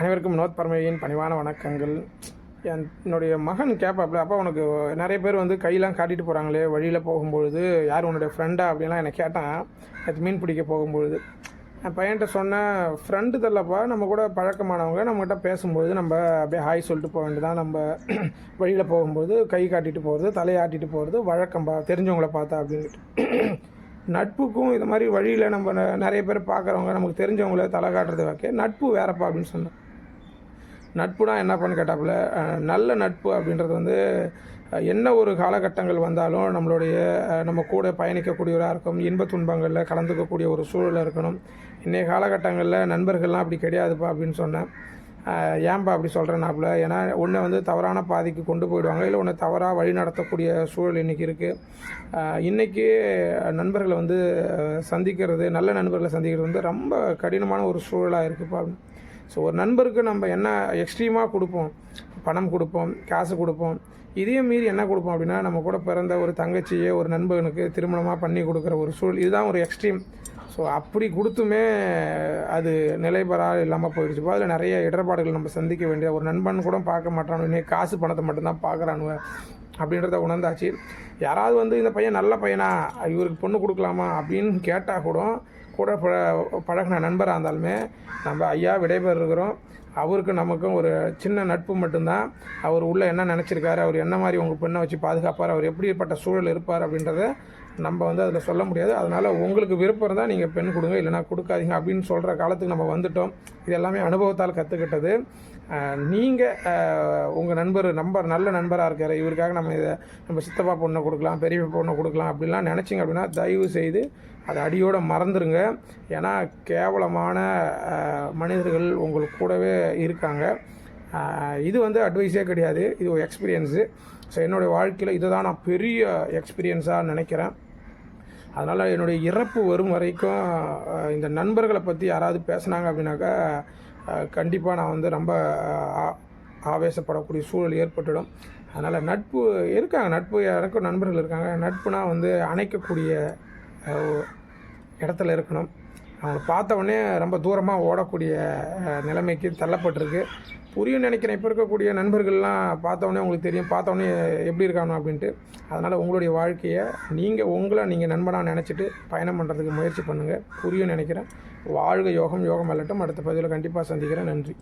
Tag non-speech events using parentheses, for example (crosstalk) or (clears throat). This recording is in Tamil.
அனைவருக்கும் வினோத் பரமையின் பணிவான வணக்கங்கள். என் என்னுடைய மகன் கேட்பாப்புல அப்பா உனக்கு நிறைய பேர் வந்து கையெல்லாம் காட்டிட்டு போகிறாங்களே வழியில் போகும்பொழுது யார் உன்னுடைய ஃப்ரெண்டா அப்படின்லாம் என்னை கேட்டான் அது மீன் பிடிக்க போகும்பொழுது. என் பையன்கிட்ட சொன்னேன் ஃப்ரெண்டு தள்ளப்பா நம்ம கூட பழக்கமானவங்க நம்மகிட்ட பேசும்போது நம்ம அப்படியே ஹாய் சொல்லிட்டு போக வேண்டியதான் நம்ம (clears throat) வழியில் போகும்போது கை காட்டிட்டு போகிறது தலையாட்டிட்டு போகிறது வழக்கம் பா தெரிஞ்சவங்கள பார்த்தா அப்படின்ட்டு (clears throat) நட்புக்கும் இது மாதிரி வழியில் நம்ம ந- நிறைய பேர் பார்க்குறவங்க நமக்கு தெரிஞ்சவங்கள தலை காட்டுறது வைக்க நட்பு வேறப்பா அப்படின்னு சொன்னேன். நட்புனா என்ன பண்ணு கேட்டாப்புல நல்ல நட்பு அப்படின்றது வந்து என்ன ஒரு காலகட்டங்கள் வந்தாலும் நம்மளுடைய நம்ம கூட பயணிக்கக்கூடியவராக இருக்கும் இன்ப துன்பங்களில் கலந்துக்கக்கூடிய ஒரு சூழலாக இருக்கணும். இன்றைய காலகட்டங்களில் நண்பர்கள்லாம் அப்படி கிடையாதுப்பா அப்படின்னு சொன்னேன். ஏன்பா அப்படி சொல்கிறேன்னாப்புல ஏன்னா ஒன்றை வந்து தவறான பாதைக்கு கொண்டு போயிடுவாங்க இல்லை ஒன்று தவறாக வழி நடத்தக்கூடிய சூழல் இன்றைக்கி இருக்குது இன்றைக்கி நண்பர்களை வந்து சந்திக்கிறது நல்ல நண்பர்களை சந்திக்கிறது வந்து ரொம்ப கடினமான ஒரு சூழலாக இருக்குப்பா. ஸோ ஒரு நண்பருக்கு நம்ம என்ன எக்ஸ்ட்ரீமாக கொடுப்போம்? பணம் கொடுப்போம் காசு கொடுப்போம். இதையும் மீறி என்ன கொடுப்போம் அப்படின்னா நம்ம கூட பிறந்த ஒரு தங்கச்சியை ஒரு நண்பனுக்கு திருமணமாக பண்ணி கொடுக்குற ஒரு சூழல். இதுதான் ஒரு எக்ஸ்ட்ரீம் ஸோ அப்படி கொடுத்துமே அது நிலைபெறா இல்லாமல் போயிடுச்சுப்போ அதில் நிறைய இடர்பாடுகள் நம்ம சந்திக்க வேண்டிய ஒரு நண்பன் கூட பார்க்க மாட்டானு இன்னைக்கு காசு பணத்தை மட்டும்தான் பார்க்குறானுவ அப்படின்றத உணர்ந்தாச்சு. யாராவது வந்து இந்த பையன் நல்ல பையனா இவருக்கு பொண்ணு கொடுக்கலாமா அப்படின்னு கேட்டால் கூட கூட ப பழகின நண்பராக இருந்தாலுமே நம்ம ஐயா விடைபெற இருக்கிறோம் அவருக்கு நமக்கும் ஒரு சின்ன நட்பு மட்டும்தான். அவர் உள்ளே என்ன நினச்சிருக்காரு அவர் என்ன மாதிரி உங்கள் பெண்ணை வச்சு பாதுகாப்பார் அவர் எப்படிப்பட்ட சூழல் இருப்பார் அப்படின்றத நம்ம வந்து அதில் சொல்ல முடியாது. அதனால் உங்களுக்கு விருப்பம் இருந்தால் நீங்கள் பெண் கொடுங்க இல்லைனா கொடுக்காதீங்க அப்படின்னு சொல்கிற காலத்துக்கு நம்ம வந்துட்டோம். இது எல்லாமே அனுபவத்தால் கற்றுக்கிட்டது நீங்கள் உங்கள் நண்பர் நம்பர் நல்ல நண்பராக இருக்கார். இவருக்காக நம்ம இதை நம்ம சித்தப்பா பொண்ணை கொடுக்கலாம் பெரிய பொண்ணை கொடுக்கலாம் அப்படிலாம் நினச்சிங்க அப்படின்னா தயவு செய்து அதை அடியோடு மறந்துடுங்க ஏன்னா கேவலமான மனிதர்கள் உங்களுக்கு கூடவே இருக்காங்க. இது வந்து அட்வைஸே கிடையாது. இது ஒரு எக்ஸ்பீரியன்ஸு ஸோ என்னுடைய வாழ்க்கையில் இதை தான் நான் பெரிய எக்ஸ்பீரியன்ஸாக நினைக்கிறேன். அதனால் என்னுடைய இறப்பு வரும் வரைக்கும் இந்த நண்பர்களை பற்றி யாராவது பேசுனாங்க அப்படின்னாக்கா கண்டிப்பாக நான் வந்து ரொம்ப ஆ- ஆவேசப்படக்கூடிய சூழல் ஏற்பட்டுடும். அதனால் நட்பு இருக்காங்க நட்பு யாருக்கும் நண்பர்கள் இருக்காங்க. நட்புனா வந்து அணைக்கக்கூடிய இடத்துல இருக்கணும். அவங்கள பார்த்தவொடனே ரொம்ப தூரமாக ஓடக்கூடிய நிலைமைக்கு தள்ளப்பட்டிருக்கு. புரியும் நினைக்கிறேன். இப்போ இருக்கக்கூடிய நண்பர்கள்லாம் பார்த்தவொடனே உங்களுக்கு தெரியும். பார்த்தவொடனே எப்படி இருக்கானோ அப்படின்ட்டு. அதனால் உங்களுடைய வாழ்க்கையை நீங்கள் உங்களை நீங்கள் நண்பனாக நினச்சிட்டு பயணம் பண்ணுறதுக்கு முயற்சி பண்ணுங்கள் புரியும் நினைக்கிறேன். வாழ்க யோகம் யோகம் அல்லட்டும் அடுத்த பதிவில் கண்டிப்பாக சந்திக்கிறேன். நன்றி.